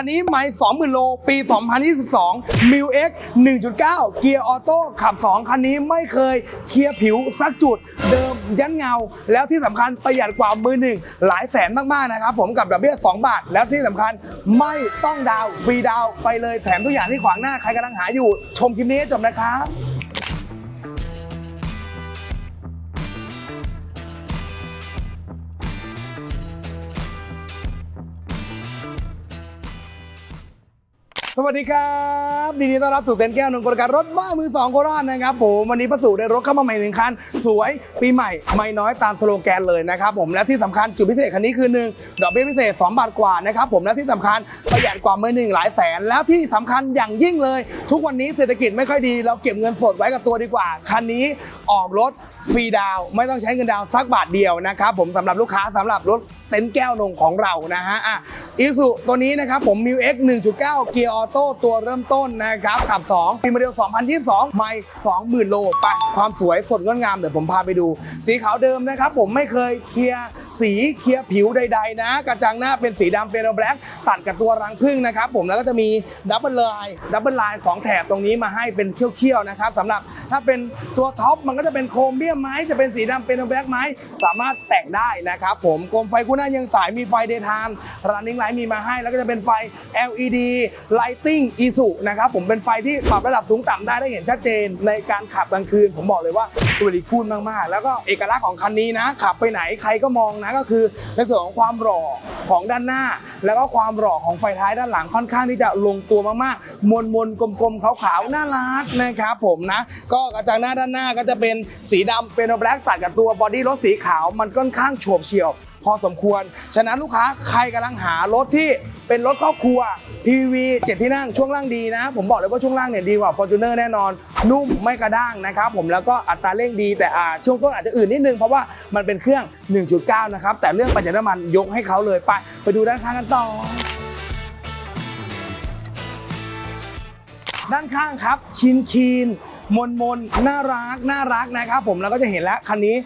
คันนี้ไม่20,000 โล ปี 2022 m i l X 1.9 เกียร์ออโต้ขับ 2 คันนี้ไม่เคยเคลียร์ผิวสักจุดเดิมยันเงา แล้วที่สำคัญประหยัดกว่ามือหนึ่งหลายแสนมาก ๆ นะครับ ผมกับดอกเบี้ย 2 บาท แล้วที่สำคัญไม่ต้องดาวฟรีดาวไปเลยแถมทุกอย่างที่ขวางหน้าใครกำลังหาอยู่ชมคลิปนี้ให้จบนะครับ สวัสดีครับดีดีต้อนรับสู่เต็นท์แก้วหนึ่งกลการรถบ้ามือสองโคราชนะครับผมวันนี้ประสูได้รถเข้ามาใหม่หนึ่งคันสวยปีใหม่ไม่น้อยตามสโลแกนเลยนะครับผมและที่สำคัญจุดพิเศษคันนี้คือหนึ่งดอกเบี้ยพิเศษ 2 บาทกว่านะครับผมและที่สำคัญประหยัดกว่าเมื่อหนึ่งหลายแสน แล้วที่สำคัญอย่างยิ่งเลย ทุกวันนี้เศรษฐกิจไม่ค่อยดี เราเก็บเงินสดไว้กับตัวดีกว่าคันนี้ออกรถฟรีดาวไม่ต้องใช้เงินดาวสักบาทเดียวนะครับผมสำหรับลูกค้าสำหรับรถเต็นท์แก้วนงของเรานะฮะอะอีสุตัวนี้นะครับผม m ิว X 1.9เกียร์ออโต้ตัวเริ่มต้นนะครับขับ2ปีโมเดล 2022 ไม่ 20,000 โลไปความสวยสดงดงามเดี๋ยวผมพาไปดู สีขาวเดิมนะครับ ผมไม่เคยเคลียร์สีเคลียร์ผิวใด ๆ นะ กระจังหน้าเป็นสีดำเฟโนแบล็กตัดกับตัวรังผึ้งนะครับผมแล้วก็จะมีดับเบิลไลน์ดับเบิลไลน์ของแถบตรงนี้มาให้เป็นเขี้ยวๆนะครับสำหรับถ้าเป็นตัวท็อปมันก็จะเป็นโครเมียมไม้จะเป็นสีดำเป็นแบล็กไม้สามารถแต่งได้นะครับผมโคมไฟคู่หน้ายังสายมีไฟเดย์ไทม์รันนิ่งไลท์มีมาให้ แล้วก็จะเป็นไฟ LED ไล Lighting ISU นะครับผมเป็นไฟที่ปรับระดับสูงต่ำได้ได้เห็นชัดเจน ในการขับกลางคืน ผมบอกเลยว่าตัวดีคูลมาก ๆ แล้วก็เอกลักษณ์ของคันนี้นะ ขับไปไหนใครก็มองนะก็คือในส่วนของความหล่อของด้านหน้า แล้วก็ความหล่อของไฟท้ายด้านหลังค่อนข้างที่จะลงตัวมากๆ มนมนๆกลมๆขาวๆน่ารักนะครับผมนะ ก็กระจังหน้าด้านหน้าก็จะเป็นสีดำเป็นแบล็กตัดกับตัวบอดี้รถสีขาวมันค่อนข้างโฉบเฉี่ยว อสมควร ฉะนั้นลูกค้าใครกำลังหารถที่เป็นรถครอบครัว PV 7 ที่นั่งช่วงล่างดีนะ ผมบอกเลยว่าช่วงล่างเนี่ยดีกว่า Fortuner แน่นอน นุ่มไม่กระด้างนะครับผมแล้วก็อัตราเร่งดีแต่ช่วงต้นอาจจะอื่นนิดนึง เพราะว่ามันเป็นเครื่อง 1.9 นะครับ แต่เรื่องประหยัดน้ำมันยกให้เขาเลยไป ไปดูด้านข้างกันต่อด้านข้างครับคีนคีน มนมนน่ารักน่ารักนะครับผมแล้วก็จะเห็นแล้วคันนี้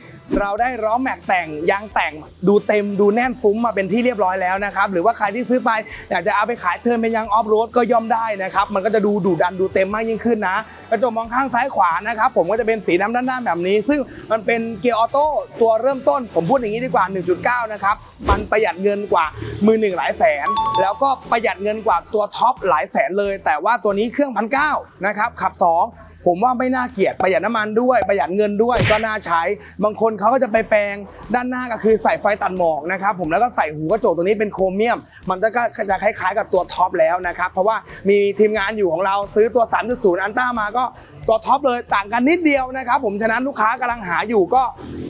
เราได้ล้อแม็กแต่งยางแต่งดูเต็มดูแน่นฟุ้งมาเป็นที่เรียบร้อยแล้วนะครับหรือว่าใครที่ซื้อไปอยากจะเอาไปขายเทิร์นเป็นยางออฟโรดก็ย่อมได้นะครับมันก็จะดูดุดันดูเต็มมากยิ่งขึ้นนะกระจกมองข้างซ้ายขวานะครับผมก็จะเป็นสีดำด้านๆแบบนี้ ซึ่งมันเป็นเกียร์ออโต้ตัวเริ่มต้น ผมพูดอย่างนี้ดีกว่า 1.9 นะครับมันประหยัดเงินกว่ามือหนึ่งหลายแสน แล้วก็ประหยัดเงินกว่าตัวท็อปหลายแสนเลย แต่ว่าตัวนี้เครื่องพันเก้านะครับขับ 2 ผมว่าไม่น่าเกลียดประหยัดน้ำมันด้วยประหยัดเงินด้วยก็น่าใช้ บางคนเขาก็จะไปแปลงด้านหน้าก็คือใส่ไฟตัดหมอกนะครับผมแล้วก็ใส่หูกระจกตัวนี้เป็นโครเมียม มันก็จะคล้ายๆกับตัวท็อปแล้วนะครับเพราะว่ามีทีมงานอยู่ของเราซื้อตัว 3.0 อันต้ามาก็ตัวท็อปเลยต่างกันนิดเดียวนะครับผมฉะนั้นลูกค้ากำลังหาอยู่ก็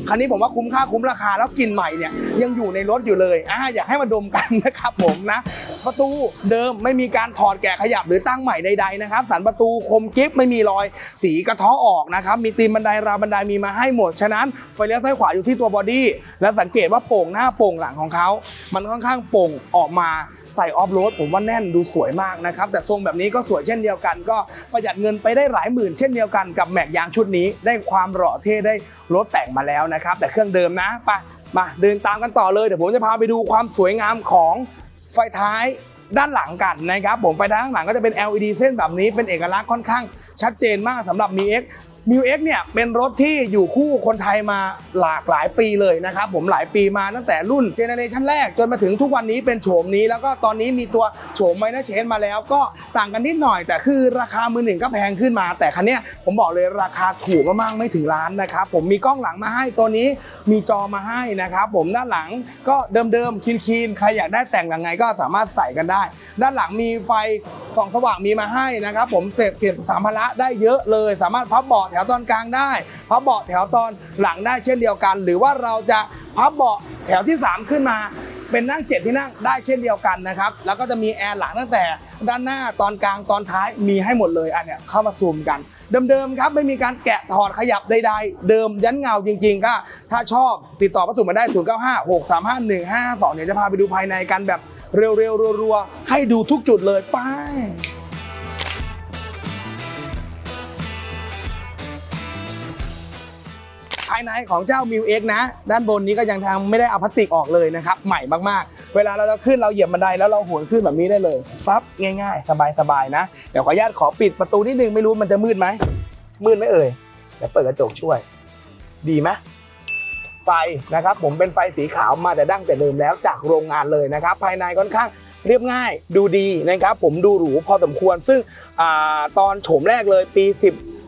คันนี้ผมว่าคุ้มค่าคุ้มราคาแล้วกลิ่นใหม่เนี่ยยังอยู่ในรถอยู่เลยอ่าอยากให้มาดมกันนะครับผมนะประตูเดิมไม่มีการถอดแกะขยับหรือตั้งใหม่ใดๆนะครับสันประตูคมกิฟไม่มีรอยสีกระเทาะออกนะครับ มีตีนบันไดราวบันไดมีมาให้หมด ฉะนั้นไฟเลี้ยวซ้ายขวาอยู่ที่ตัวบอดี้ และสังเกตว่าโป่งหน้าโป่งหลังของเขา มันค่อนข้างโป่งออกมาใส่ออฟโรดผมว่าแน่นดูสวยมากนะครับ แต่ทรงแบบนี้ก็สวยเช่นเดียวกัน ก็ประหยัดเงินไปได้หลายหมื่นเช่นเดียวกันกับแม็กยางชุดนี้ ได้ความหล่อเท่ได้รถแต่งมาแล้วนะครับ แต่เครื่องเดิมนะไปมาเดินตามกันต่อเลยเดี๋ยวผมจะพาไปดูความสวยงามของไฟท้าย ด้านหลังกันนะครับผมไฟท้ายข้างหลังก็จะเป็น LED เส้นแบบนี้เป็นเอกลักษณ์ค่อนข้างชัดเจนมากสำหรับ Mi X m ิ X เเนี่ยเป็นรถที่อยู่คู่คนไทยมาหลากหลายปีเลยนะครับผมหลายปีมาตั้งแต่รุ่นเจเนเรชันแรกจนมาถึงทุกวันนี้เป็นโฉมนี้ แล้วก็ตอนนี้มีตัวโฉมไมเนเชนมาแล้วก็ต่างกันนิดหน่อย แต่คือราคามือหนึ่งก็แพงขึ้นมา แต่คันนี้ผมบอกเลยราคาถูกมากๆไม่ถึงล้านนะครับผมมีกล้องหลังมาให้ตัวนี้มีจอมาให้นะครับผมด้านหลังก็เดิมๆคีนๆใครอยากได้แต่งยังไงก็สามารถใส่กันได้ ด้านหลังมีไฟส่องสว่างมีมาให้นะครับผมเสพเก็บสัมภาระได้เยอะเลย สามารถพับเบาะแถวตอนกลางได้พับเบาะแถวตอนหลังได้เช่นเดียวกัน หรือว่าเราจะพับเบาะแถวที่ 3 ขึ้นมาเป็นนั่งเจ็ดที่นั่งได้เช่นเดียวกันนะครับ แล้วก็จะมีแอร์หลังตั้งแต่ด้านหน้าตอนกลางตอนท้ายมีให้หมดเลยอันเนี้ยเข้ามาซูมกัน เดิมๆครับไม่มีการแกะถอดขยับใดๆ เดิมยันเงาจริงๆ ก็ ถ้าชอบติดต่อประสุมาได้ 0 9 5 6 3 5 1 5 2 เดี๋ยวจะพาไปดูภายในกันแบบเร็วๆรัวๆให้ดูทุกจุดเลยไปายในของเจ้า m ิวเอนะ ด้านบนนี้ก็ยังทางไม่ได้เอาพลาสติกออกเลยนะครับ ใหม่มากๆ เวลาเราจะขึ้นเราเหยียบบันไดแล้วเราโหนขึ้นแบบนี้ได้เลยปั๊บง่าย ๆ สบายๆนะ เดี๋ยวขออนุญาตขอปิดประตูนิดนึงไม่รู้มันจะมืดไหมมืดไหมเอ่ยเดี๋ยวเปิดกระจกช่วย ดีไหมไฟนะครับ ผมเป็นไฟสีขาวมาแต่ดั้งแต่เดิมแล้วจากโรงงานเลยนะครับ ภายในค่อนข้างเรียบง่ายดูดีนะครับ ผมดูหรูพอสมควรซึ่งอตอนโฉมแรกเลยปี 10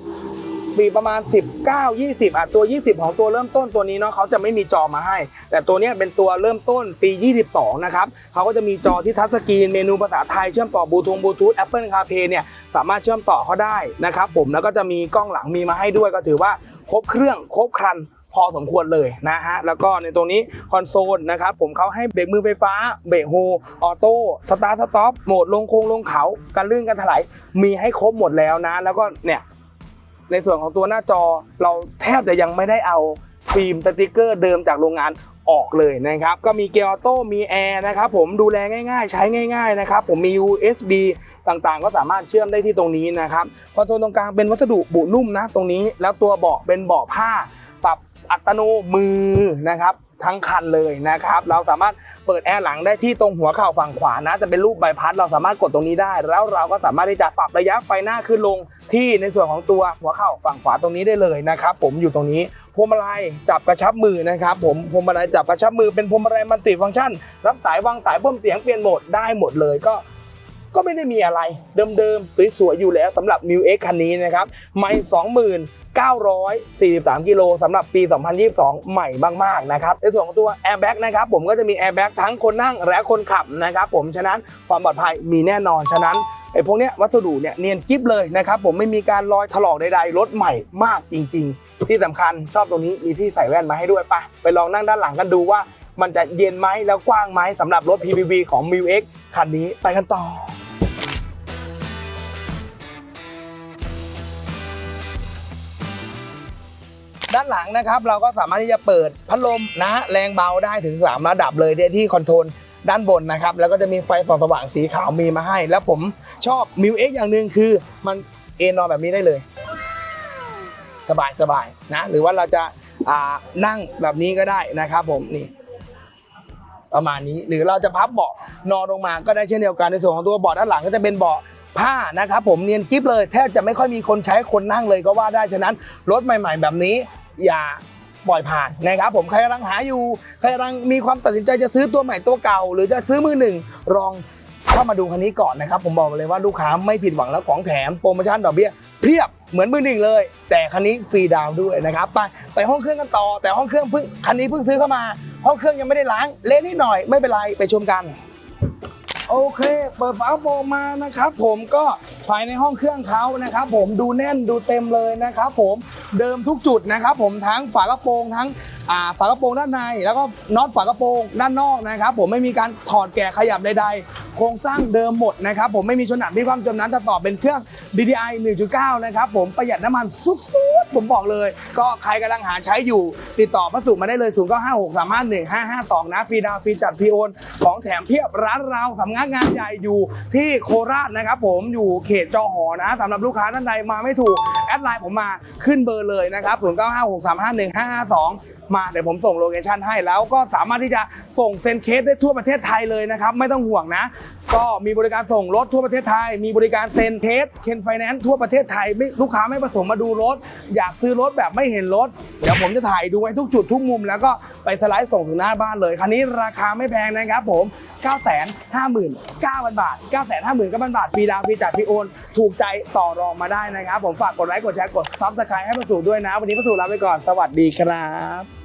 ปีประมาณ 19 20อะตัว 20 ของตัวเริ่มต้นตัวนี้เนาะเขาจะไม่มีจอมาให้ แต่ตัวเนี้ยเป็นตัวเริ่มต้นปี 22 นะครับเขาก็จะมีจอที่ทัชสกรีนเมนูภาษาไทยเชื่อมต่อบลูทูธบลูทูธ Apple CarPlay เนี่ยสามารถเชื่อมต่อเขาได้นะครับผมแล้วก็จะมีกล้องหลังมีมาให้ด้วยก็ถือว่าครบเครื่องครบครันพอสมควรเลยนะฮะ แล้วก็ในตรงนี้คอนโซลนะครับผมเขาให้เบรกมือไฟฟ้า เบรกโฮออโต้สตาร์ทสต็อปโหมดลงโค้งลงเขาการลื่นการถลายมีให้ครบหมดแล้วนะ แล้วก็เนี่ย ในส่วนของตัวหน้าจอเราแทบจะยังไม่ได้เอาฟิล์มสติกเกอร์เดิมจากโรงงานออกเลยนะครับ ก็มีเกียร์ออโต้มีแอร์นะครับผมดูแลง่ายๆ ใช้ง่าย ๆนะครับ ผมมี USB ต่างๆ ก็สามารถเชื่อมได้ที่ตรงนี้นะครับคอนโซลตรงกลางเป็นวัสดุบุนุ่มนะตรงนี้ แล้วตัวเบาะเป็นเบาะผ้า อัตโนมือนะครับทั้งคันเลยนะครับ เราสามารถเปิดแอร์หลังได้ที่ตรงหัวเข่าฝั่งขวานะจะเป็นรูปใบพัดเราสามารถกดตรงนี้ได้ แล้วเราก็สามารถที่จะปรับระยะไฟหน้าขึ้นลงที่ในส่วนของตัวหัวเข่าฝั่งขวาตรงนี้ได้เลยนะครับผมอยู่ตรงนี้พวงมาลัยจับกระชับมือนะครับผมพวงมาลัยจับกระชับมือเป็นพวงมาลัยมัลติฟังก์ชัน รับสายวางสายเพิ่มเสียงเปลี่ยนโหมดได้หมดเลยก็ ก็ไม่ได้มีอะไร เดิมๆ สวยๆ อยู่แล้วสำหรับ m ิ X คันนี้นะครับไม่2943 กิโลสำหรับปี 2022 ใหม่มากๆ นะครับในส่วนของตัว Airbag นะครับผมก็จะมี Airbag ทั้งคนนั่งและคนขับนะครับผมฉะนั้นความปลอดภัยมีแน่นอนฉะนั้นไอ้พวกเนี้ยวัสดุเนี่ยเนียนกิ๊บเลยนะครับผมไม่มีการรอยถลอกใดๆรถใหม่มากจริง ๆ ที่สำคัญชอบตรงนี้มีที่ใส่แว่นมาให้ด้วยไปไปลองนั่งด้านหลังกันดูว่า มันจะเย็นไหมแล้วกว้างไหมสำหรับรถ PPV ของ m ิ X คันนี้ไปกันต่อ ด้านหลังนะครับ เราก็สามารถที่จะเปิดพัดลมนะแรงเบาได้ถึง 3 ระดับเลยเดที่คอนโทรลด้านบนนะครับ แล้วก็จะมีไฟส่องสว่างสีขาวมีมาให้ แล้วผมชอบมิวเอ็กอย่างหนึ่งคือมันเอนนอนแบบนี้ได้เลย สบายสบายนะ หรือว่าเราจะานั่งแบบนี้ก็ได้นะครับผมนี่ประมาณนี้หรือเราจะพับเบาะนอนลงมาก็ได้เช่นเดียวกันในส่วนของตัวเบาะด้านหลังก็จะเป็นเบาะผ้านะครับผมเนียนกิ๊บเลยแทบจะไม่ค่อยมีคนใช้คนนั่งเลยก็ว่าได้ฉะนั้นรถใหม่ ๆ แบบนี้ อย่าปล่อยผ่านนะครับผมใครกำลังหาอยู่ ใครกำลังมีความตัดสินใจจะซื้อตัวใหม่ตัวเก่า หรือจะซื้อมือหนึ่งลองเข้ามาดูคันนี้ก่อนนะครับ ผมบอกเลยว่าลูกค้าไม่ผิดหวังแล้วของแถมโปรโมชั่นดอกเบี้ยเพียบเหมือนมือหนึ่งเลย แต่คันนี้ฟรีดาวด้วยนะครับไปไปห้องเครื่องกันต่อ แต่ห้องเครื่องเพิ่งคันนี้เพิ่งซื้อเข้ามา ห้องเครื่องยังไม่ได้ล้างเละนิดหน่อยไม่เป็นไรไปชมกัน โอเค เปิดฝาโปรงมานะครับ ผมก็ภายในห้องเครื่องเขานะครับ ผมดูแน่นดูเต็มเลยนะครับ ผมเดิมทุกจุดนะครับ ผมทั้งฝากระโปรงทั้ง ฝากระโปรงด้านใน แล้วก็น็อตฝากระโปรงด้านนอกนะครับ ผมไม่มีการถอดแกะขยับใดๆ โครงสร้างเดิมหมดนะครับ ผมไม่มีชนหนักที่ความจมน้ำจะต่อเป็นเครื่อง DDI 1.9 นะครับ ผมประหยัดน้ำมันสุดๆผมบอกเลย ก็ใครกำลังหาใช้อยู่ ติดต่อพระสุมาได้เลย0 9 5 6 3 5 1 5 5 2นะฟรีดาวฟรีจัดฟรีโอน ของแถมเพียบร้านเราสำนักงานใหญ่อยู่ที่โคราชนะครับ ผมอยู่เขตจอหอนะสำหรับลูกค้าท่านใดมาไม่ถูกแอดไลน์ผมมาขึ้นเบอร์เลยนะครับ0 9 5 6 3 5 1 5 5 2 มาเดี๋ยวผมส่งโลเคชั่นให้แล้วก็สามารถที่จะส่งเซ็นเคสได้ทั่วประเทศไทยเลยนะครับ ไม่ต้องห่วงนะ ก็มีบริการส่งรถทั่วประเทศไทย มีบริการเซ็นเคสเคนไฟแนนซ์ทั่วประเทศไทยไม่ลูกค้าไม่ประสงค์มาดูรถ อยากซื้อรถแบบไม่เห็นรถ เดี๋ยวผมจะถ่ายดูไว้ทุกจุดทุกมุม แล้วก็ไปสไลด์ส่งถึงหน้าบ้านเลยคันนี้ราคาไม่แพงนะครับผม9 5 9 0 0 0 บาท 9 5 9 0 0 0 บาทฟรีดาวน์ฟรีจัดฟรีโอนถูกใจต่อรองมาได้นะครับ ผมฝากกดไลค์กดแชร์กดซับสไครต์ให้ประสูด้วยนะ วันนี้ประสูลาไปก่อนสวัสดีครับ